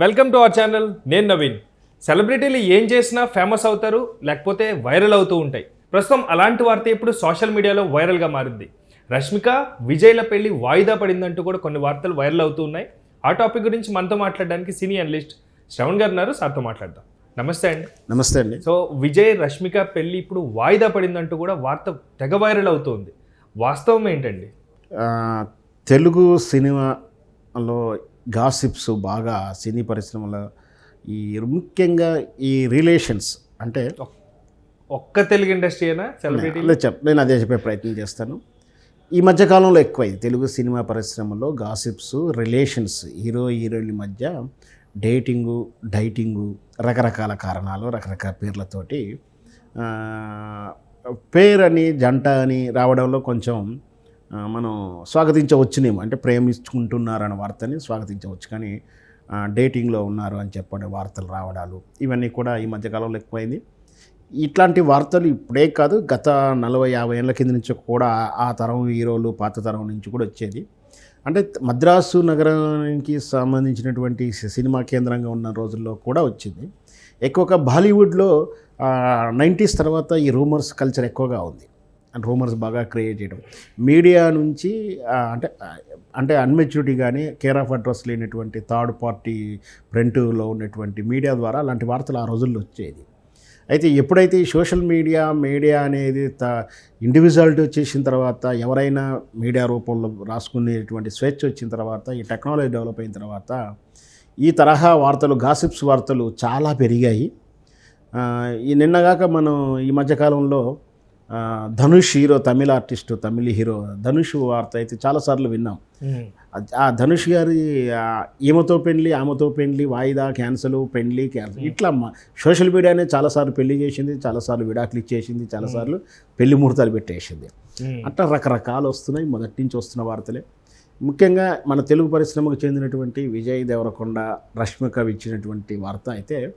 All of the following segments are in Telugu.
వెల్కమ్ టు అవర్ ఛానల్ నేను నవీన్. సెలబ్రిటీలు ఏం చేసినా ఫేమస్ అవుతారు లేకపోతే వైరల్ అవుతూ ఉంటాయి. ప్రస్తుతం అలాంటి వార్త ఇప్పుడు సోషల్ మీడియాలో వైరల్గా మారింది. రష్మిక విజయ్ల పెళ్ళి వాయిదా పడిందంటూ కూడా కొన్ని వార్తలు వైరల్ అవుతూ ఉన్నాయి. ఆ టాపిక్ గురించి మనతో మాట్లాడడానికి సినీ అనలిస్ట్ శ్రవణ్ గారు ఉన్నారు సార్తో మాట్లాడదాం. నమస్తే అండి. నమస్తే అండి. సో విజయ్ రష్మిక పెళ్ళి ఇప్పుడు వాయిదా పడిందంటూ కూడా వార్త తెగ వైరల్ అవుతుంది. వాస్తవం ఏంటండి? తెలుగు సినిమాలో గాసిప్స్ బాగా సినీ పరిశ్రమలో ఈ ముఖ్యంగా ఈ రిలేషన్స్ అంటే ఒక్క తెలుగు ఇండస్ట్రీ అయినా సెలబ్రిటీ చెప్ నేను అదే చెప్పే ప్రయత్నం చేస్తాను. ఈ మధ్యకాలంలో ఎక్కువైంది తెలుగు సినిమా పరిశ్రమలో గాసిప్స్ రిలేషన్స్ హీరో హీరోయిన్ల మధ్య డేటింగు డైటింగు రకరకాల కారణాలు రకరకాల పేర్లతోటి ఆ, పేరని జంట అని రావడంలో కొంచెం మనం స్వాగతించవచ్చునేమో. అంటే ప్రేమించుకుంటున్నారన్న వార్తని స్వాగతించవచ్చు. కానీ డేటింగ్లో ఉన్నారు అని చెప్పడం వార్తలు రావడాలు ఇవన్నీ కూడా ఈ మధ్యకాలంలో ఎక్కువైంది. ఇట్లాంటి వార్తలు ఇప్పుడే కాదు గత నలభై యాభై ఏళ్ళ కింద నుంచి కూడా ఆ తరం హీరోలు పాత తరం నుంచి కూడా వచ్చేది. అంటే మద్రాసు నగరానికి సంబంధించినటువంటి సి- సినిమా కేంద్రంగా ఉన్న రోజుల్లో కూడా వచ్చింది. ఎక్కువగా బాలీవుడ్లో నైంటీస్ తర్వాత ఈ రూమర్స్ కల్చర్ ఎక్కువగా ఉంది. రూమర్స్ బాగా క్రియేట్ చేయడం మీడియా నుంచి అంటే అంటే అన్మెచ్యూరిటీ కానీ కేర్ ఆఫ్ అడ్రస్ లేనటువంటి థర్డ్ పార్టీ ప్రింట్లో ఉన్నటువంటి మీడియా ద్వారా అలాంటి వార్తలు ఆ రోజుల్లో వచ్చేది. అయితే ఎప్పుడైతే ఈ సోషల్ మీడియా మీడియా అనేది త ఇండివిజువాలిటీ వచ్చేసిన తర్వాత ఎవరైనా మీడియా రూపంలో రాసుకునేటువంటి స్వేచ్ఛ వచ్చిన తర్వాత ఈ టెక్నాలజీ డెవలప్ అయిన తర్వాత ఈ తరహా వార్తలు గాసిప్స్ వార్తలు చాలా పెరిగాయి. ఈ నిన్నగాక మనం ఈ మధ్యకాలంలో Dhanush hero Tamil artist Tamil hero. Dhanush వార్త అయితే చాలాసార్లు విన్నాం. ఆ- ధనుష్ గారి ఈమెతో పెళ్ళి ఆమెతో పెళ్ళి వాయిదా క్యాన్సల్ పెళ్ళి క్యాన్సల్ ఇట్లా సోషల్ మీడియానే చాలాసార్లు పెళ్ళి చేసింది చాలాసార్లు విడాకులు ఇచ్చేసింది చాలాసార్లు పెళ్ళి ముహూర్తాలు పెట్టేసింది. అట్లా రకరకాలు వస్తున్నాయి. మొదటి నుంచి వస్తున్న వార్తలే. ముఖ్యంగా మన తెలుగు పరిశ్రమకు చెందినటువంటి విజయ్ దేవరకొండ రష్మిక ఇచ్చినటువంటి వార్త అయితే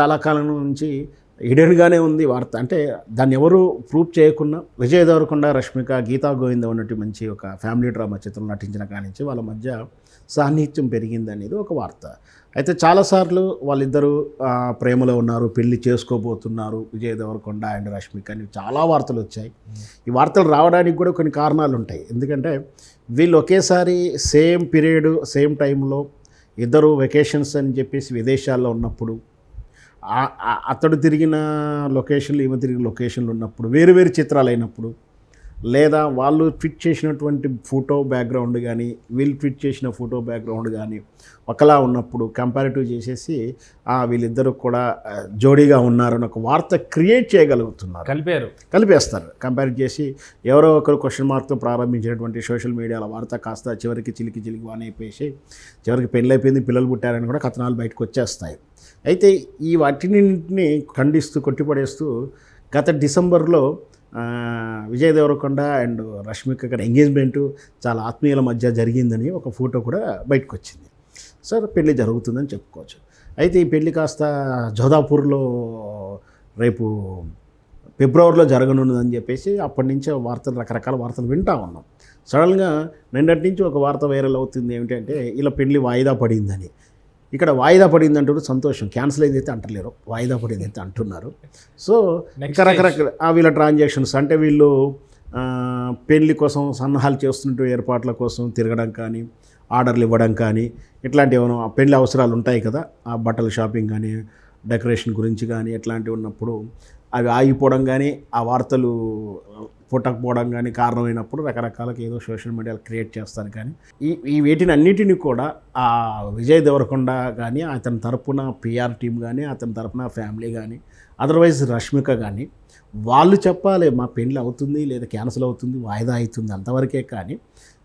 చాలా కాలం నుంచి హిడెన్గానే ఉంది వార్త. అంటే దాన్ని ఎవరు ప్రూవ్ చేయకుండా విజయ్ దేవరకొండ రష్మిక గీతా గోవింద ఉన్నట్టు మంచి ఒక ఫ్యామిలీ డ్రామా చిత్రం నటించిన కానించి వాళ్ళ మధ్య సాన్నిహిత్యం పెరిగింది అనేది ఒక వార్త. అయితే చాలాసార్లు వాళ్ళిద్దరూ ప్రేమలో ఉన్నారు పెళ్ళి చేసుకోబోతున్నారు విజయ్ దేవరకొండ అండ్ రష్మిక అని చాలా వార్తలు వచ్చాయి. ఈ వార్తలు రావడానికి కూడా కొన్ని కారణాలు ఉంటాయి. ఎందుకంటే వీళ్ళు ఒకేసారి సేమ్ పీరియడ్ సేమ్ టైంలో ఇద్దరు వెకేషన్స్ అని చెప్పేసి విదేశాల్లో ఉన్నప్పుడు అతడు తిరిగిన లొకేషన్లు ఈమె తిరిగిన లొకేషన్లు ఉన్నప్పుడు వేరు వేరు చిత్రాలు అయినప్పుడు లేదా వాళ్ళు ట్వీట్ చేసినటువంటి ఫోటో బ్యాక్గ్రౌండ్ కానీ వీళ్ళు ట్వీట్ చేసిన ఫోటో బ్యాక్గ్రౌండ్ కానీ ఒకలా ఉన్నప్పుడు కంపారిటివ్ చేసేసి వీళ్ళిద్దరూ కూడా జోడీగా ఉన్నారని ఒక వార్త క్రియేట్ చేయగలుగుతున్నారు. కలిపారు. కలిపేస్తారు. కంపేర్ చేసి ఎవరో ఒకరు క్వశ్చన్ మార్క్తో ప్రారంభించినటువంటి సోషల్ మీడియాల వార్త కాస్త చివరికి చిలికి చిలికి వాన అయిపోయి చివరికి పెళ్ళైపోయింది పిల్లలు పుట్టారని కూడా కథనాలు బయటకు వచ్చేస్తాయి. అయితే ఈ వాటిని ఖండిస్తూ కొట్టిపడేస్తూ గత డిసెంబర్లో విజయ్ దేవరకొండ అండ్ రష్మిక గారి ఎంగేజ్మెంట్ చాలా ఆత్మీయుల మధ్య జరిగిందని ఒక ఫోటో కూడా బయటకు వచ్చింది సార్ పెళ్ళి జరుగుతుందని చెప్పుకోవచ్చు. అయితే ఈ పెళ్ళి కాస్త జోధాపూర్లో రేపు ఫిబ్రవరిలో జరగనున్నదని చెప్పేసి అప్పటి నుంచే వార్తలు రకరకాల వార్తలు వింటా ఉన్నాం. సడన్గా నిన్నటి నుంచి ఒక వార్త వైరల్ అవుతుంది ఏమిటంటే ఇలా పెళ్ళి వాయిదా పడిందని. ఇక్కడ వాయిదా పడింది అంటారు సంతోషం. క్యాన్సిల్ అయింది అయితే అంటలేరు. వాయిదా పడింది అయితే అంటున్నారు. సో ఇంకా రకరకాల ఆ వీళ్ళ ట్రాన్సాక్షన్స్ అంటే వీళ్ళు పెళ్ళి కోసం సన్నాహాలు చేస్తున్నట్టు ఏర్పాట్ల కోసం తిరగడం కానీ ఆర్డర్లు ఇవ్వడం కానీ ఇట్లాంటి ఏమైనా పెళ్ళి అవసరాలు ఉంటాయి కదా? ఆ బట్టల షాపింగ్ కానీ డెకరేషన్ గురించి కానీ ఇట్లాంటివి ఉన్నప్పుడు అవి ఆగిపోవడం కానీ ఆ వార్తలు పుట్టకపోవడం కానీ కారణమైనప్పుడు రకరకాలకి ఏదో సోషల్ మీడియాలో క్రియేట్ చేస్తారు కానీ ఈ ఈ వీటిని అన్నిటిని కూడా ఆ విజయ్ దేవరకొండ కానీ అతని తరపున పిఆర్ టీం కానీ అతని తరపున ఫ్యామిలీ కానీ అదర్వైజ్ రష్మిక కానీ వాళ్ళు చెప్పాలి మా పెళ్ళి అవుతుంది లేదా క్యాన్సిల్ అవుతుంది వాయిదా అవుతుంది అంతవరకే కానీ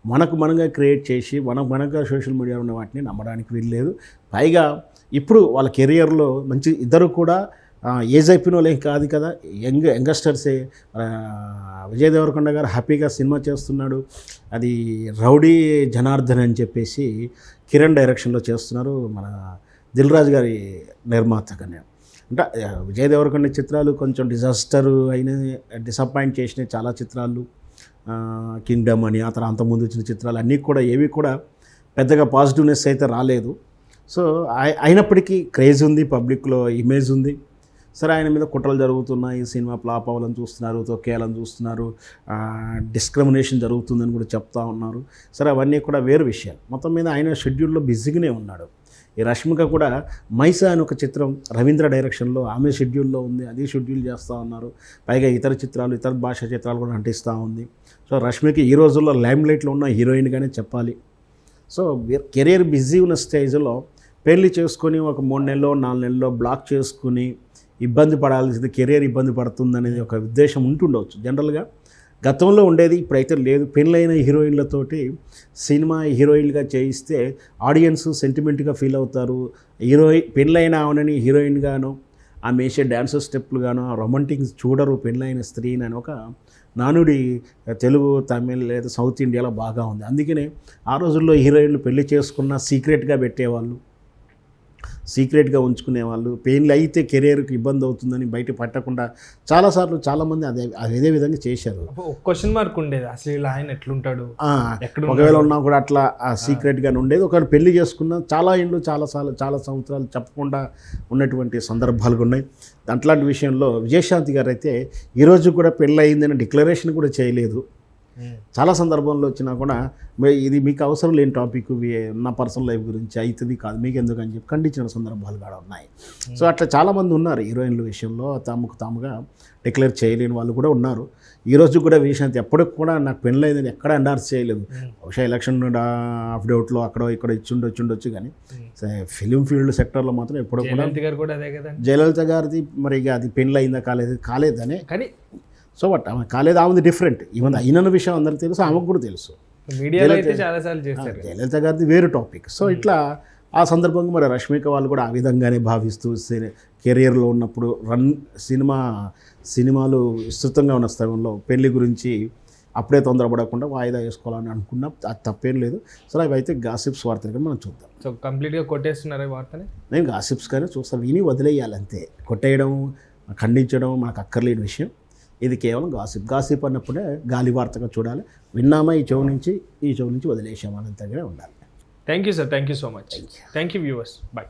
మనకు మనంగా క్రియేట్ చేసి మనకు మనంగా సోషల్ మీడియాలో ఉన్న వాటిని నమ్మడానికి వీల్లేదు. పైగా ఇప్పుడు వాళ్ళ కెరియర్లో మంచి ఇద్దరు కూడా ఏజ్ అయిపోయిన వాళ్ళు కాదు కదా యంగ్ యంగస్టర్సే. విజయ్ దేవరకొండ గారు హ్యాపీగా సినిమా చేస్తున్నాడు. అది రౌడీ జనార్దన్ అని చెప్పేసి కిరణ్ డైరెక్షన్లో చేస్తున్నారు మన దిల్ రాజు గారి నిర్మాతగానే అంటే విజయ్ దేవరకొండ చిత్రాలు కొంచెం డిజాస్టర్ అయిన డిసప్పాయింట్ చేసిన చాలా చిత్రాలు. కింగ్డమ్ అని ఆ తర్వాత అంతకుముందు వచ్చిన చిత్రాలు అన్నీ కూడా ఏవి కూడా పెద్దగా పాజిటివ్నెస్ అయితే రాలేదు. సో అయినప్పటికీ క్రేజ్ ఉంది పబ్లిక్లో ఇమేజ్ ఉంది. సరే ఆయన మీద కుట్రలు జరుగుతున్నాయి సినిమా ఫ్లాప్ అవ్వాలని చూస్తున్నారు తొక్కేయాలని చూస్తున్నారు డిస్క్రిమినేషన్ జరుగుతుందని కూడా చెప్తా ఉన్నారు. సరే అవన్నీ కూడా వేరు విషయాలు. మొత్తం మీద ఆయన షెడ్యూల్లో బిజీగానే ఉన్నాడు. ఈ రష్మిక కూడా మైసా అని ఒక చిత్రం రవీంద్ర డైరెక్షన్లో ఆమె షెడ్యూల్లో ఉంది అది షెడ్యూల్ చేస్తూ ఉన్నారు. పైగా ఇతర చిత్రాలు ఇతర భాష చిత్రాలు కూడా నటిస్తూ ఉంది. సో రష్మికి ఈ రోజుల్లో లైమ్ లైట్లో ఉన్న హీరోయిన్గానే చెప్పాలి. సో కెరీర్ బిజీ ఉన్న స్టేజ్లో పెళ్ళి చేసుకొని ఒక మూడు నెలలో నాలుగు నెలల్లో బ్లాక్ చేసుకుని ఇబ్బంది పడాల్సింది కెరీర్ ఇబ్బంది పడుతుందనేది ఒక ఉద్దేశం ఉంటుండవచ్చు జనరల్గా గతంలో ఉండేది ఇప్పుడైతే లేదు. పెళ్ళైన హీరోయిన్లతోటి సినిమా హీరోయిన్గా చేయిస్తే ఆడియన్స్ సెంటిమెంట్గా ఫీల్ అవుతారు. హీరోయిన్ పెళ్ళైన ఆమెనని హీరోయిన్గాను ఆమె వేసే డ్యాన్స్ స్టెప్లు గాను రొమాంటిక్ చూడరు పెళ్ళైన స్త్రీని అని ఒక నానుడి తెలుగు తమిళ్ లేదా సౌత్ ఇండియాలో బాగా ఉంది. అందుకనే ఆ రోజుల్లో హీరోయిన్లు పెళ్ళి చేసుకున్న సీక్రెట్గా పెట్టేవాళ్ళు. సీక్రెట్గా ఉంచుకునేవాళ్ళు పెయిన్లు అయితే కెరీర్కి ఇబ్బంది అవుతుందని బయట పట్టకుండా చాలాసార్లు చాలామంది అదే అదే విధంగా చేశారు. క్వశ్చన్ మార్క్ ఉండేది. అసలు ఇలా ఆయన ఎట్లుంటాడు? ఒకవేళ ఉన్నా కూడా అట్లా ఆ సీక్రెట్గానే ఉండేది. ఒకవేళ పెళ్ళి చేసుకున్న చాలా ఇండ్లు చాలా సార్లు చాలా సంవత్సరాలు చెప్పకుండా ఉన్నటువంటి సందర్భాలు ఉన్నాయి. అట్లాంటి విషయంలో విజయశాంతి గారు అయితే ఈరోజు కూడా పెళ్ళి అయిందని డిక్లరేషన్ కూడా చేయలేదు. చాలా సందర్భంలో వచ్చినా కూడా "మే- ఇది మీకు అవసరం లేని టాపిక్ నా పర్సనల్ లైఫ్ గురించి అవుతుంది కాదు మీకు ఎందుకు అని చెప్పి ఖండించిన సందర్భాలు కూడా ఉన్నాయి సో అట్లా చాలామంది ఉన్నారు హీరోయిన్ల విషయంలో తమకు తాముగా డిక్లేర్ చేయలేని వాళ్ళు కూడా ఉన్నారు ఈరోజు కూడా విషయంతి ఎప్పటికి కూడా నాకు పెళ్ళైందని ఎక్కడ ఎండార్స్ చేయలేదు. బహుశా ఎలక్షన్ అప్డేట్లో అక్కడ ఇక్కడ ఇచ్చుండొచ్చు ఉండొచ్చు కానీ ఉమ్. ఫిలిం ఫీల్డ్ సెక్టర్లో మాత్రం ఎప్పుడు కూడా జయలలిత గారిది మరి ఇక అది పెళ్ళి అయిందా కాలేదు కాలేదనే కానీ సో బట్ ఆమె కాలేదు ఆమెది డిఫరెంట్ ఈమె అయిన విషయం అందరికీ తెలుసు ఆమెకు కూడా తెలుసు. మీడియాలో అయితే జయలలిత గారిది వేరు టాపిక్ సో ఇట్లా ఆ సందర్భంగా మరి రష్మిక వాళ్ళు కూడా ఆ విధంగానే భావిస్తూ కెరియర్లో ఉన్నప్పుడు రన్ సినిమా సినిమాలు విస్తృతంగా ఉన్న స్థలంలో పెళ్ళి గురించి అప్పుడే తొందరపడకుండా వాయిదా వేసుకోవాలని అనుకున్నా అది తప్పేం లేదు. సో అవైతే గాసిప్స్ వార్తలు కానీ మనం చూద్దాం. సో కంప్లీట్గా కొట్టేస్తున్నారు వార్తని? నేను గాసిప్స్ కానీ చూస్తాను విని వదిలేయాలి అంతే కొట్టేయడం ఖండించడం మనకు అక్కర్లేని విషయం. ఇది కేవలం గాసిప్. గాసిప్ అన్నప్పుడే గాలి వార్తగా చూడాలి. విన్నామా ఈ చెవు నుంచి? ఈ చెవు నుంచి వదిలేసామా అనంతగానే ఉండాలి. Thank you sir thank you so much thank you viewers bye